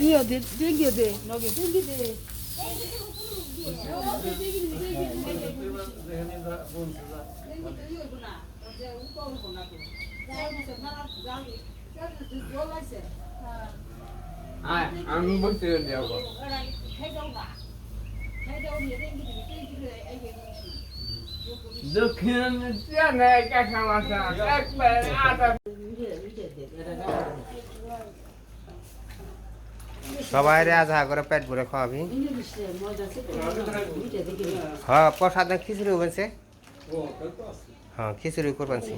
ইয়ে দে ডেঙ্গিয়ে দে নগে ডেঙ্গি দে আমি বলতে যাব দক্ষিণ চেন্নাই কাঁচামাচা একবার আটা সবাই রে আধা করে পেট ভরে খাওয়াবি। হ্যাঁ প্রসাদ খিচুড়ি হয়েছে হ্যাঁ খিচুড়ি করবানছি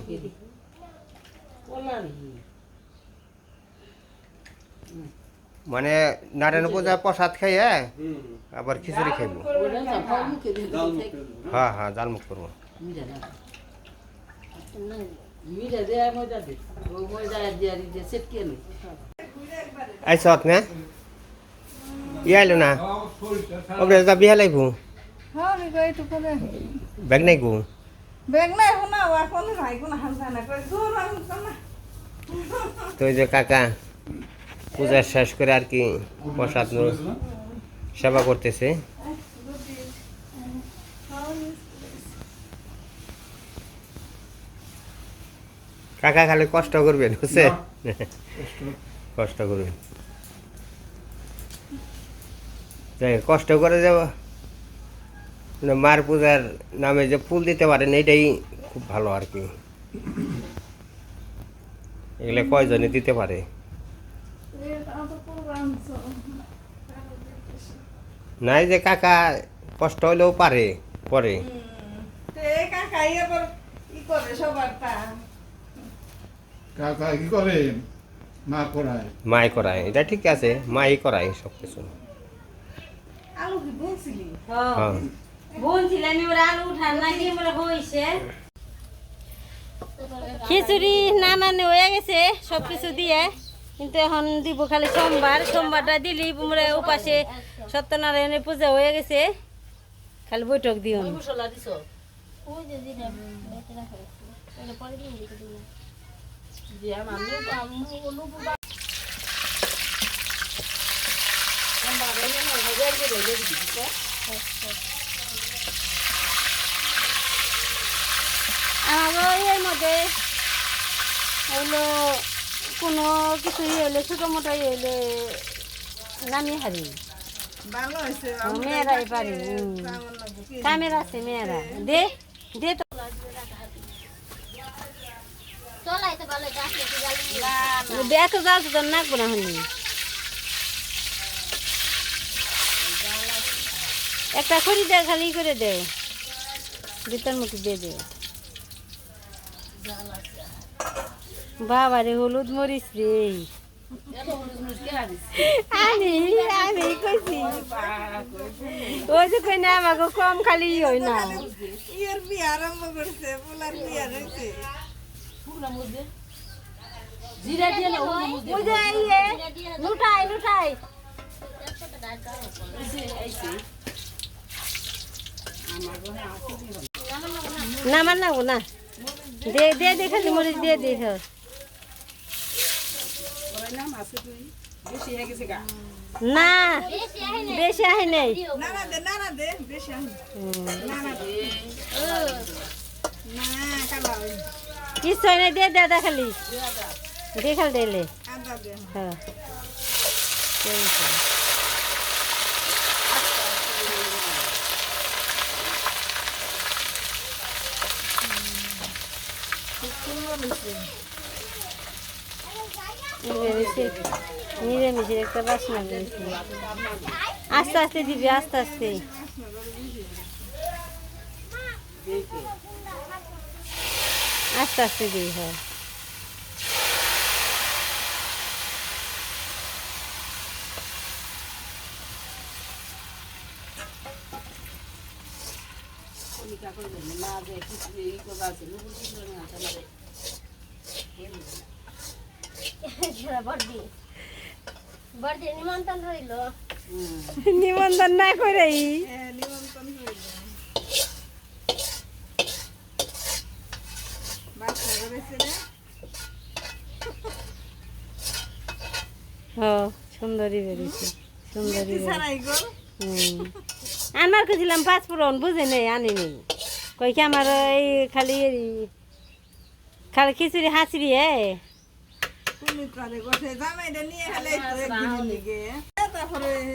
মানে নারায়ণ পূজা প্রসাদ খাইয়ে আবার খিচুড়ি খাইব হ্যাঁ হ্যাঁ জালমুখ করব। সেট কে নি আইসত না? ওকে হ্যাঁ কই তো করে ব্যাগ নাই গো। বেগ নাই না কই দূর আমি না। তো যে কাকা পূজা শেষ করে আর কি প্রসাদ ন- সেবা করতেছে। কাকা খালি কষ্ট করবেন বুঝছে কষ্ট করবেন। যাই কষ্ট করে যাব মানে মার পূজার নামে যে ফুল দিতে পারেন এটাই খুব ভালো আর কি। এগুলো কয়জনে দিতে পারে? নাই যে কাকা কষ্ট হলেও পারে পরে। কাকা ইয়ে কাকা কি করে? মা করায়। মাই করায় এটা ঠিক আছে মাই করায় সব কিছু আলু কি হ্যাঁ। এবার আলু উঠান হয়েছে খিচুড়ি নামানো হয়ে গেছে সব কিছু দিয়ে। কিন্তু এখন দিব খালি সোমবার সোমবারটা দিলি আমরা উপাসে সত্যনারায়ণের পূজা হয়ে গেছে। খালি বৈঠক দিও। মশলা দিছো? দিয়ে আমি আমি অনু বুবা আমার এনে না মজা দিয়ে রে দিছো আমারও এর মধ্যে হইল কোনো কিছু ইয়ে হলে ছোটো মোটো হলে নামি হারি ভালো হইছে মেয়েরাই পারে। কামের আছে মেয়েরা দে দে তো এত জাল তো নাকবো না হনি একটা খড়ি দে খালি করে দে। ভিতর মুখে দিয়ে দে। বাবা রে হলুদ মরিচ রে। আমি আমি কইছি। ওই যে কই না আমাকে কম খালি না। ইয়ের বিয়ে আরম্ভ করছে পোলার বিয়ে হইছে জিরা দিয়ে না ওই যে লুটাই লুটাই না, আমার না না। দে দে দে খালি মরিচ দিয়ে দে হ্যাঁ। না, বেশি আহে নেই। কিছু হয় না দে দে দে খালি। দে খালি দিলে হ্যাঁ। নিরামিষের একটা বাসনা রয়েছে। আস্তে আস্তে দিবি আস্তে আস্তে। আস্তে আস্তে দিবি হ্যাঁ। নিমন্ত্রণ নিমন্ত্রণ না করে হ্যাঁ হ্যাঁ সুন্দরী বেরিয়েছে। সুন্দরী খুঁজছিলাম পাঁচ পুরন বুঝে নেই আনি নেই কই কি আমার এই খালি খালি খিচুড়ি এ?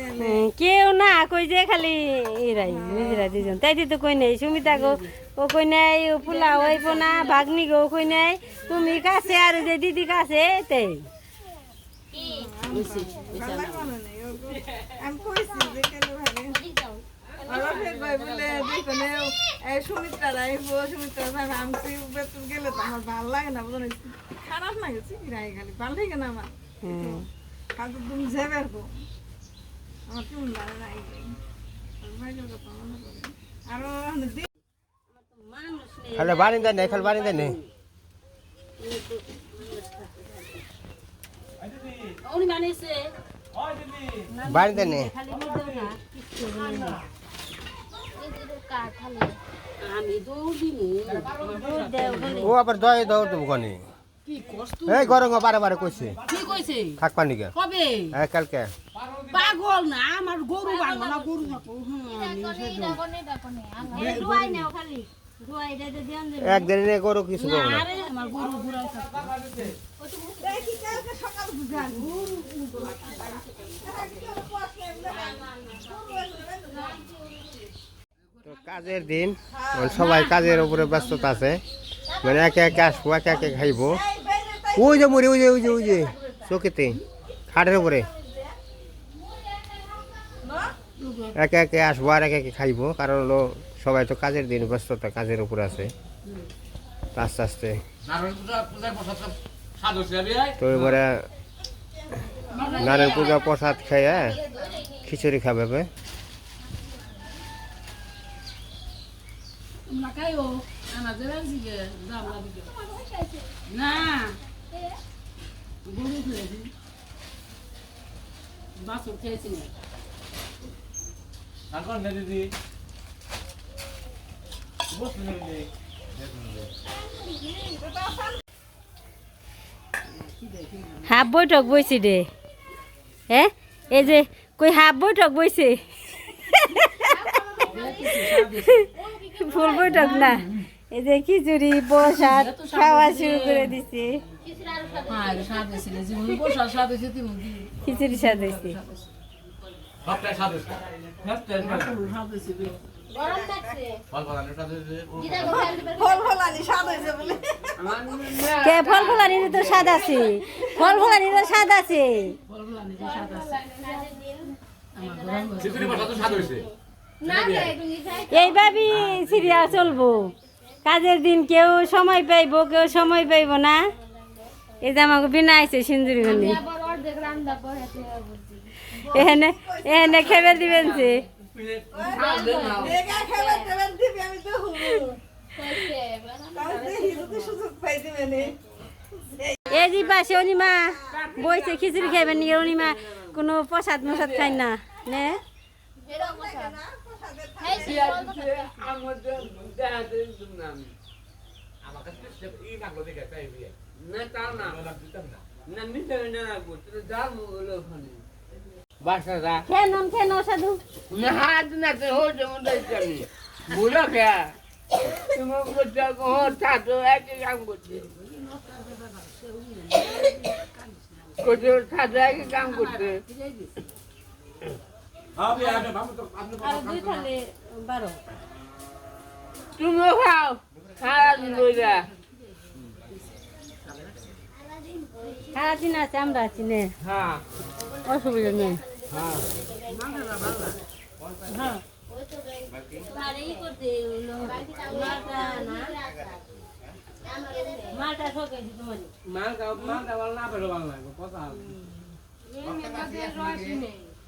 হেলে হুম, কেউ না কই যে খালি এরাই নিজেরা দুজন তাই তো কই নেই সুমিতা গো ও কই নাই ও পোলা ওই পোনা ভাগ্নি গো কই নাই তুমি কাছে আর যে দিদি কাছে তাই। আমি কইছি যে কেন ভাবে আর ফের ভাই বলে যেখানে এই সুমিত্রা রাইব সুমিত্রা রাইব আমি বেতন গেলে তো আমার ভালো লাগে না বুঝলি খারাপ লাগে চিকি রাই খালি ভালো লাগে না আমার। খালি তুমি যাবে আর আমার কেমন লাগে না আরও বারিন্দা নেই খালি বারিন্দা নেই বারিন্দা নেই ও আবার দয় দৌড় দেবো কনি কি কষ্ট এই গরম বারে বারে কইছে কি কইছে থাক পানি কে কবে হ্যাঁ কালকে পাগল না আমার গরু বানবো না গরু কিছু করব না আমার গরু ঘুরাই থাকো দেখি কালকে সকাল বুঝান তো কাজের দিন। মানে সবাই কাজের উপরে ব্যস্ততা আছে। মানে একে একে আসব একে একে খাইবো। ওই যে মরি ওই যে ওই যে ওই যে চকিতে খাটের উপরে। একে একে আসব আর একে একে খাইবো কারণ হলো সবাই তো কাজের দিন ব্যস্ততা কাজের উপরে আছে। আস্তে আস্তে। তো এবারে নারায়ণ পূজা প্রসাদ খেয়ে খিচুড়ি খাবে বে। তোমরা খাইও আমার দিকে দাম দিকে না গরু খেয়েছি বাসন খেয়েছি না হাফ বৈঠক বইছি দে। হ্যাঁ এই যে কই হাফ বৈঠক বইছে? ফুল বৈঠক না। এই যে খিচুড়ি প্রসাদ খাওয়া শুরু করে দিছে। হ্যাঁ খিচুড়ি সাজাইছে স্বাদ ফল ফলানি স্বাদ হয়েছে। কে ফল ফলানির তো স্বাদ আছে। ফল ফলানির স্বাদ আছে। এইভাবেই সিরিয়াল চলবো কাজের দিন কেউ সময় পাইবো কেউ সময় পাইবো না এই যে আমাকে বিনা আইছে সিন্দুরি গনি এখানে এখানে খেবে দিবেন যে এই যে পাশে অনিমা বইছে খিচুড়ি খাইবেন নিয়ে অনিমা কোনো প্রসাদ মশাদ খাই না নে আমার দেখাতে না আমি না তাও না না নিতে না রাখব তোর দাম হলো ওখানে বাসা রাখ খেন খেন সাধু না হাত না তো হো যেমন বুড়ো খেয়া তুমি বলছো ও ছাত্র একই কাম করছে করছে ছাত্র একই কাম করছে তুমিও খাও সারাদিন রোজা সারাদিন আছে আমরা আছি নে। হ্যাঁ। অসুবিধা নেই। হ্যাঁ। মালটা ঠকাইছি তোমার। মাল খাও মাল না পেল বাংলা কথা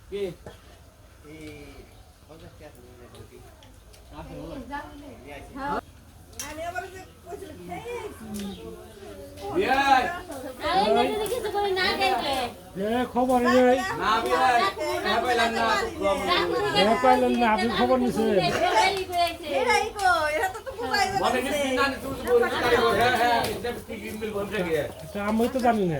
কি? খবর হ্যাঁ পাইলেন না আপনি খবর নিছেন মানে হ্যাঁ হ্যাঁ আমি তো জানি না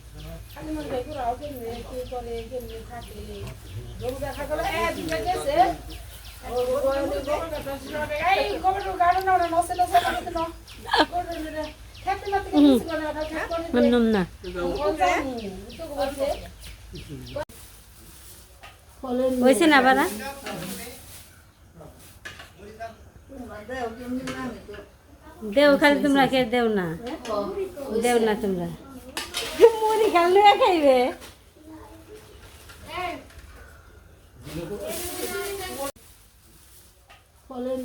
না হয়েছে না বারা দেও খালি তোমরা কে দেও না। দেও না তোমরা। মুড়ি খালি খাইবে।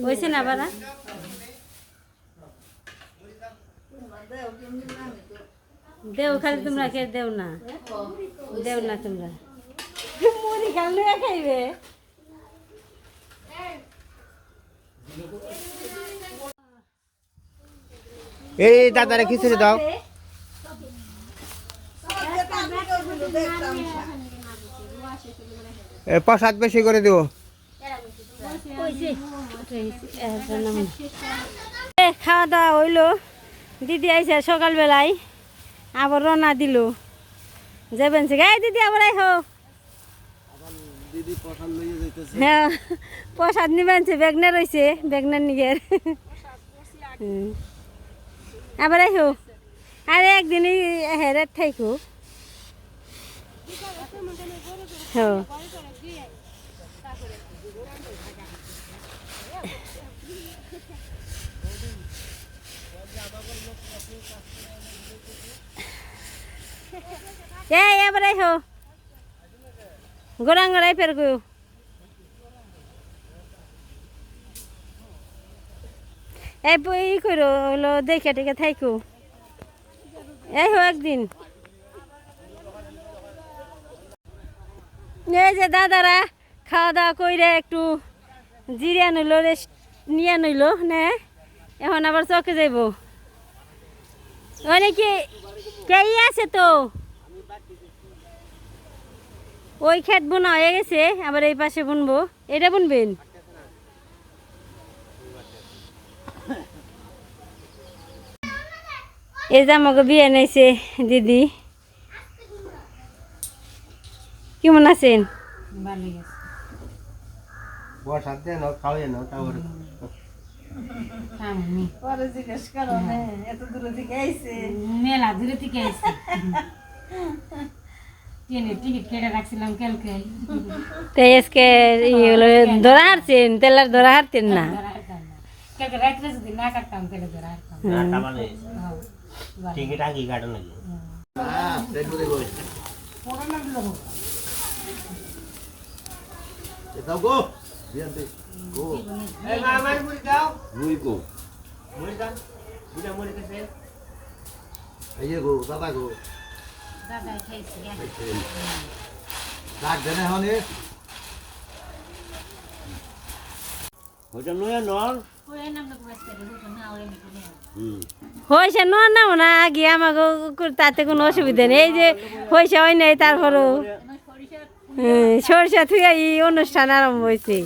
হয়েছে না বারা দেও, খালি তোমরা কে দেও না। দেও না তোমরা। মুড়ি খালি খাইবে। এই দাদারে খিচুড়ি দাও এ, প্রসাদ বেশি করে এ, খাওয়া দাওয়া হইল। দিদি আইসা সকালবেলায় আবার রওনা দিল। যাবেন দিদি আবার আই হো হ্যাঁ প্রসাদ নিবেন বেগনা রয়েছে বেগনার নিগের। আবার আই হো আরে একদিনই হেরে থাইকো। হ্যাঁ। এ এবার হো গোরাং গোড়াই ফের গো এই বই করো হলো দেখে টেকে থাইকো। এই হো একদিন। এই যে দাদারা খাওয়া দাওয়া কইরে একটু জিরিয়া নইল রেস্ট নিয়ে নইল নে। এখন আবার চকে যাইব। অনেকে কে আছে তো? ওই খেত বোনা হয়ে গেছে, আবার এই পাশে বুনবো। এটা বুনবেন? এই যে আমাকে বিয়ে নিয়েছে দিদি কেমন আছেন প্রসাদ দেন খাওয়াই নাও তারপরে পরে জিজ্ঞেস করো না এত দূরে থেকে আইছে? মেলা দূরে থেকে আসছি টিকিট কেটে রাখছিলাম কালকে। তো আজকে ইয়ে হলো ধরা হারছেন তেলার ধরা হারতেন না? কালকে রাত্রে যদি না কাটতাম তাহলে ধরা হারতাম টিকিট আগে কাটো নাকি এই মুড়ি দাও। মুড়ি গো। মুড়ি দাও। বুঝা মুড়ি কেসে এই গো দাদা গো। দাদা খাইছি ডাক দেনে হনে নয় নল? হয়েছে ন না আগে আমাকে তাতে কোনো অসুবিধা নেই। এই যে হয়েছে হয় নাই তারপরও সরষা থুয়ে এই অনুষ্ঠান আরম্ভ হয়েছে।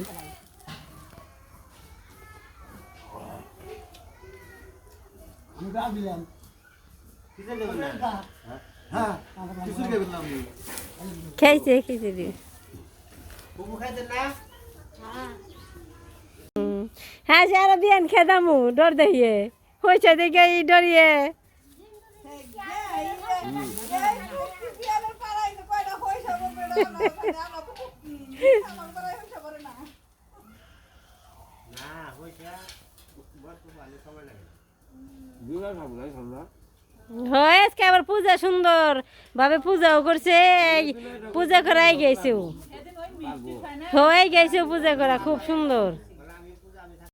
খেয়েছে বুবু হুম। হ্যাঁ সে আরও বিয়ান খেদামু ডর দেখিয়ে। হয়েছে দেখে ডরিয়ে। হয়, আজকে আবার পূজা সুন্দর। ভাবে পূজাও করছে পূজা করাই গেছে হয়ে গেছে পূজা করা, খুব সুন্দর।